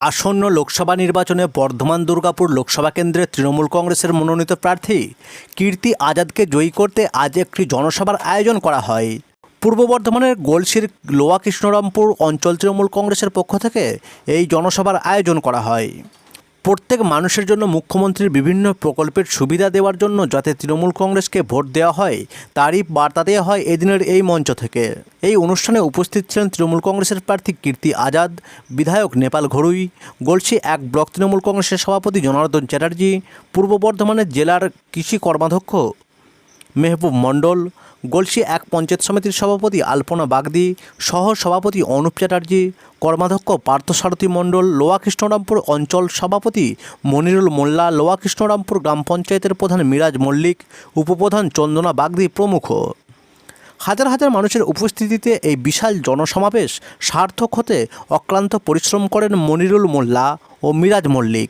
আসন্ন লোকসভা নির্বাচনে বর্ধমান দুর্গাপুর লোকসভা কেন্দ্রে তৃণমূল কংগ্রেসের মনোনীত প্রার্থী কীর্তি আজাদকে জয়ী করতে আজ একটি জনসভার আয়োজন করা হয়। পূর্ব বর্ধমানের গোলসির লোয়া কৃষ্ণরামপুর অঞ্চল তৃণমূল কংগ্রেসের পক্ষ থেকে এই জনসভার আয়োজন করা হয়। প্রত্যেক মানুষের জন্য মুখ্যমন্ত্রীর বিভিন্ন প্রকল্পের সুবিধা দেওয়ার জন্য যাতে তৃণমূল কংগ্রেসকে ভোট দেওয়া হয়, তারই বার্তা দেওয়া হয় এদিনের এই মঞ্চ থেকে। এই অনুষ্ঠানে উপস্থিত ছিলেন তৃণমূল কংগ্রেসের প্রার্থী কীর্তি আজাদ, বিধায়ক নেপাল ঘরুই গলসি এক ব্লক তৃণমূল কংগ্রেসের সভাপতি জনার্দন চ্যাটার্জি, পূর্ব বর্ধমানের জেলার কৃষি কর্মাধ্যক্ষ মেহবুব মণ্ডল গলসি এক পঞ্চায়েত সমিতির সভাপতি আলপনা বাগদি সহ সভাপতি অনুপ চ্যাটার্জি, কর্মাধ্যক্ষ পার্থসারথী মণ্ডল লোয়া কৃষ্ণরামপুর অঞ্চল সভাপতি মনিরুল মোল্লা লোয়া কৃষ্ণরামপুর গ্রাম পঞ্চায়েতের প্রধান মিরাজ মল্লিক, উপপ্রধান চন্দনা বাগদি প্রমুখ। হাজার হাজার মানুষের উপস্থিতিতে এই বিশাল জনসমাবেশ সার্থক হতে অক্লান্ত পরিশ্রম করেন মনিরুল মোল্লা ও মিরাজ মল্লিক।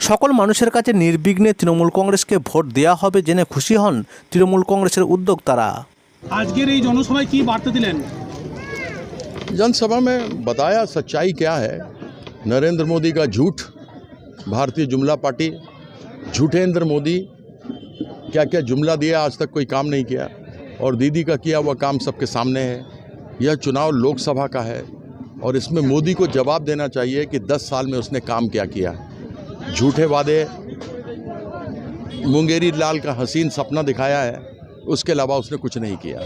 সকল মানুষের কাছে নির্বিঘ্নে তৃণমূল কংগ্রেসকে ভোট দেওয়া হবে জেনে খুশি হন তৃণমূল কংগ্রেসের উদ্যোক্তারা আজকের এই জনসভায় কি বার্তা দিলেন जनसभा में बताया सच्चाई क्या है नरेंद्र मोदी का झूठ भारतीय जुमला पार्टी झूठेंद्र मोदी क्या क्या जुमला दिया आज तक कोई काम नहीं किया और दीदी का किया हुआ काम सबके सामने है यह चुनाव लोकसभा का है और इसमें मोदी को जवाब देना चाहिए कि 10 साल में उसने काम क्या किया झूठे वादे मुंगेरी लाल का हसीन सपना दिखाया है उसके अलावा उसने कुछ नहीं किया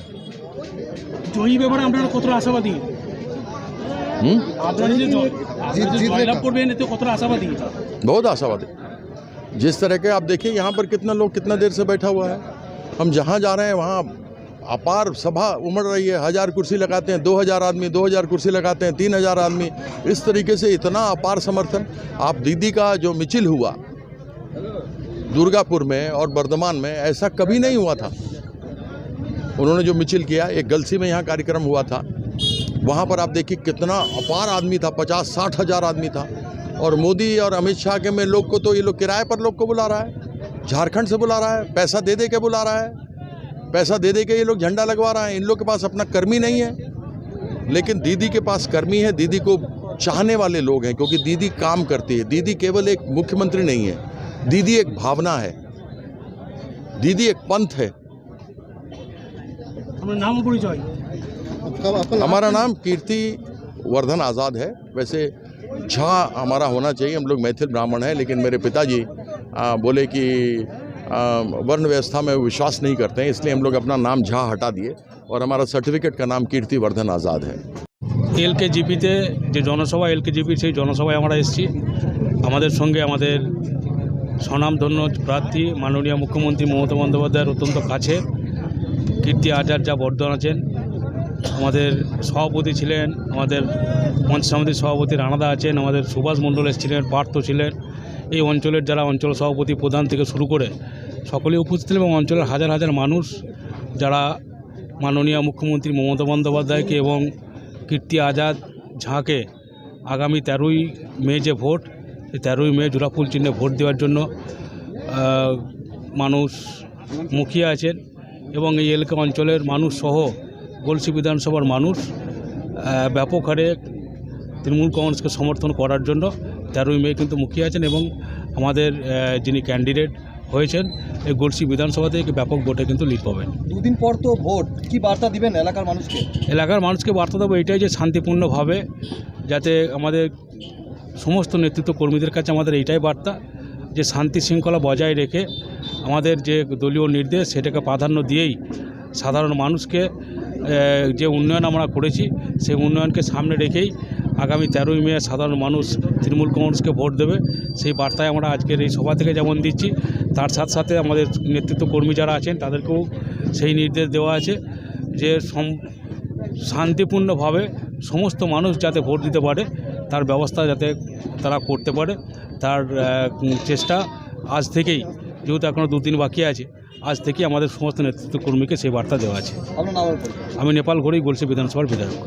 জয়ী ব্যাপারে আপনারা কতটা আশাবাদী হুম আপনারা যে জয়- আপনারা যে জয়লাভ করবেন এতে কতটা আশাবাদী बहुत आशावादी जिस तरह के आप देखिए यहाँ पर कितना लोग कितना देर से बैठा हुआ है हम जहाँ जा रहे हैं वहाँ अपार सभा उमड़ रही है। हज़ार कुर्सी लगाते हैं, दो हज़ार आदमी, दो हज़ार कुर्सी लगाते हैं, तीन हज़ार आदमी। इस तरीके से इतना अपार समर्थन। आप दीदी का जो मिचिल हुआ, दुर्गापुर में और बर्धमान में, ऐसा कभी नहीं हुआ था। उन्होंने जो मिचिल किया, एक गलसी में यहाँ कार्यक्रम हुआ था। वहाँ पर आप देखिए कितना अपार आदमी था पचास साठ हज़ार आदमी था। और मोदी और अमित शाह के में लोग को तो ये लोग किराए पर लोग को बुला रहा है, झारखंड से बुला रहा है, पैसा दे दे के बुला रहा है। पैसा दे दे के ये लोग झंडा लगवा रहे हैं। इन लोग के पास अपना कर्मी नहीं है। लेकिन दीदी के पास कर्मी है। दीदी को चाहने वाले लोग हैं क्योंकि दीदी काम करती है। दीदी केवल एक मुख्यमंत्री नहीं है। दीदी एक भावना है। दीदी एक पंथ है। नाम हमारा नाम कीर्ति वर्धन आज़ाद है। वैसे झा हमारा होना चाहिए। हम लोग मैथिल ब्राह्मण हैं लेकिन मेरे पिताजी बोले कि वर्ण व्यवस्था में वो विश्वास नहीं करते हैं इसलिए हम लोग अपना नाम झा हटा दिए और हमारा सर्टिफिकेट का नाम कीर्ति वर्धन आज़ाद है এলকে জিপিতে যে জনসভা এলকে জিপির সেই জনসভায় আমরা এসেছি আমাদের সঙ্গে আমাদের স্বনামধন্য প্রার্থী মাননীয় মুখ্যমন্ত্রী মমতা বন্দ্যোপাধ্যায়ের অত্যন্ত কাছে কীর্তি আচার যা বর্ধমান আছেন আমাদের সভাপতি ছিলেন আমাদের পঞ্চায়েত সমিতির সভাপতি রানাদা আছেন আমাদের সুভাষ মণ্ডল এসেছিলেন পার্থ ছিলেন এই অঞ্চলের যারা অঞ্চল সভাপতি প্রধান থেকে শুরু করে সকলেই উপস্থিত এবং অঞ্চলের হাজার হাজার মানুষ যারা মাননীয় মুখ্যমন্ত্রী মমতা বন্দ্যোপাধ্যায়কে এবং কীর্তি আজাদ ঝাঁকে আগামী তেরোই মে যে ভোট, সেই তেরোই মে জোড়াফুল চিহ্নে ভোট দেওয়ার জন্য মানুষ মুখিয়ে আছেন এবং এই এলাকা অঞ্চলের মানুষ সহ গলসি বিধানসভার মানুষ ব্যাপক হারে তৃণমূল কংগ্রেসকে সমর্থন করার জন্য তেরোই মে কিন্তু মুখিয়ে আছেন এবং আমাদের যিনি ক্যান্ডিডেট হয়েছেন এই গলসি বিধানসভা থেকে ব্যাপক ভোটে কিন্তু লিড পাবেন। দুদিন পর তো ভোট। কি বার্তা দিবেন এলাকার মানুষকে? এলাকার মানুষকে বার্তা দেবো এটাই যে শান্তিপূর্ণভাবে যাতে আমাদের সমস্ত নেতৃত্ব কর্মীদের কাছে আমাদের এইটাই বার্তা যে শান্তি শৃঙ্খলা বজায় রেখে আমাদের যে দলীয় নির্দেশ সেটাকে প্রাধান্য দিয়েই সাধারণ মানুষকে যে উন্নয়ন আমরা করেছি সেই উন্নয়নকে সামনে রেখেই আগামী তেরোই মে সাধারণ মানুষ তৃণমূল কংগ্রেসকে ভোট দেবে। সেই বার্তায় আমরা আজকের এই সভা থেকে যেমন দিচ্ছি তার সাথে সাথে আমাদের নেতৃত্ব কর্মী যারা আছেন তাদেরকেও সেই নির্দেশ দেওয়া আছে যে সম শান্তিপূর্ণভাবে সমস্ত মানুষ যাতে ভোট দিতে পারে তার ব্যবস্থা যাতে তারা করতে পারে তার চেষ্টা আজ থেকেই যেহেতু এখনও দু দিন বাকি আছে আজ থেকেই আমাদের সমস্ত নেতৃত্ব কর্মীকে সেই বার্তা দেওয়া আছে। আমি নেপাল ঘুরেই গলসি বিধানসভার বিধায়ক।